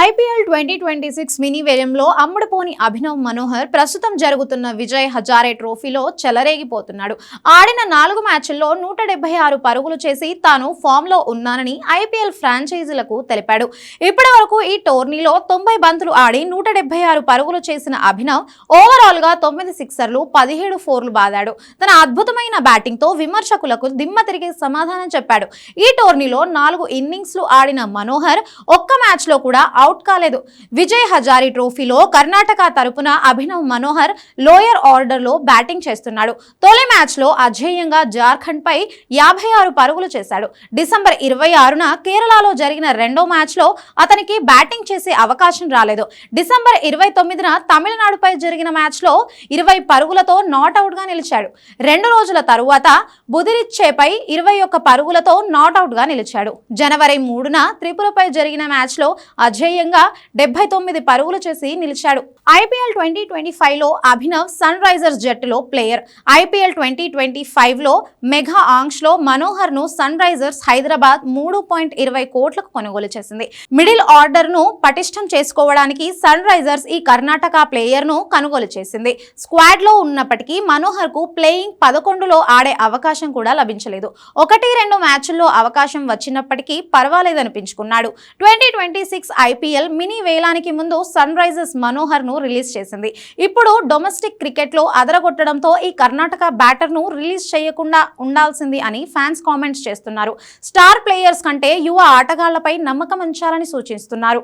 IPL twenty twenty six mini వేలంలో అమ్ముడుపోని అభినవ్ మనోహర్ ప్రస్తుతం జరుగుతున్న విజయ్ హజారే ట్రోఫీలో చెలరేగిపోతున్నాడు. ఆడిన నాలుగు మ్యాచ్ల్లో నూట డెబ్బై ఆరు పరుగులు చేసి తాను ఫామ్లో ఉన్నానని ఐపీఎల్ ఫ్రాంచైజీలకు తెలిపాడు. ఇప్పటి వరకు ఈ టోర్నీలో తొంభై బంతులు ఆడి నూట డెబ్బై ఆరు పరుగులు చేసిన అభినవ్ ఓవరాల్గా తొమ్మిది సిక్సర్లు పదిహేడు ఫోర్లు బాదాడు. తన అద్భుతమైన బ్యాటింగ్తో విమర్శకులకు దిమ్మ తిరిగే సమాధానం చెప్పాడు. ఈ టోర్నీలో నాలుగు ఇన్నింగ్స్లు ఆడిన మనోహర్ ఒక్క మ్యాచ్లో కూడా అవుట్ కాలేదు. విజయ్ హజారీ ట్రోఫీలో కర్ణాటక తరపున అభినవ్ మనోహర్ లోయర్ ఆర్డర్లో బ్యాటింగ్ చేస్తున్నాడు. తొలి మ్యాచ్లో అజేయంగా జార్ఖండ్ పై యాభై ఆరు పరుగులు చేశాడు. డిసెంబర్ ఇరవై ఆరున కేరళలో జరిగిన రెండో మ్యాచ్లో అతనికి బ్యాటింగ్ చేసే అవకాశం రాలేదు. డిసెంబర్ ఇరవై తొమ్మిదిన తమిళనాడుపై జరిగిన మ్యాచ్లో ఇరవై పరుగులతో నాట్అవుట్ నిలిచాడు. రెండు రోజుల తరువాత బుదిరిచ్చేపై ఇరవై ఒక్క పరుగులతో నాట్అవుట్ నిలిచాడు. జనవరి మూడున త్రిపురపై జరిగిన మ్యాచ్లో అజయ్ అజేయంగా డెబ్బై తొమ్మిది పరుగులు చేసి నిలిచాడు. ఐపీఎల్ ట్వంటీ ట్వంటీ ఫైవ్లో అభినవ్ సన్ రైజర్స్ జట్టులో ప్లేయర్. ఐపీఎల్ ట్వంటీ ట్వంటీ ఫైవ్లో మెగా ఆంగ్స్లో మనోహర్ను సన్ రైజర్స్ హైదరాబాద్ మూడు పాయింట్ ఇరవై కోట్లకు కొనుగోలు చేసింది. మిడిల్ ఆర్డర్ను పటిష్టం చేసుకోవడానికి సన్ రైజర్స్ ఈ కర్ణాటక ప్లేయర్ను కొనుగోలు చేసింది. స్క్వాడ్లో ఉన్నప్పటికీ మనోహర్కు ప్లేయింగ్ పదకొండులో ఆడే అవకాశం కూడా లభించలేదు. ఒకటి రెండు మ్యాచ్ల్లో అవకాశం వచ్చినప్పటికీ పర్వాలేదనిపించుకున్నాడు. Twenty twenty six IPL mini వేలానికి ముందు సన్ రైజర్స్ మనోహర్ను రిలీజ్ చేసింది. ఇప్పుడు డొమెస్టిక్ క్రికెట్లో అదరగొట్టడంతో ఈ కర్ణాటక బ్యాటర్ను రిలీజ్ చేయకుండా ఉండాల్సింది అని ఫ్యాన్స్ కామెంట్స్ చేస్తున్నారు. స్టార్ ప్లేయర్స్ కంటే యువ ఆటగాళ్ళపై నమ్మకం ఉంచాలని సూచిస్తున్నారు.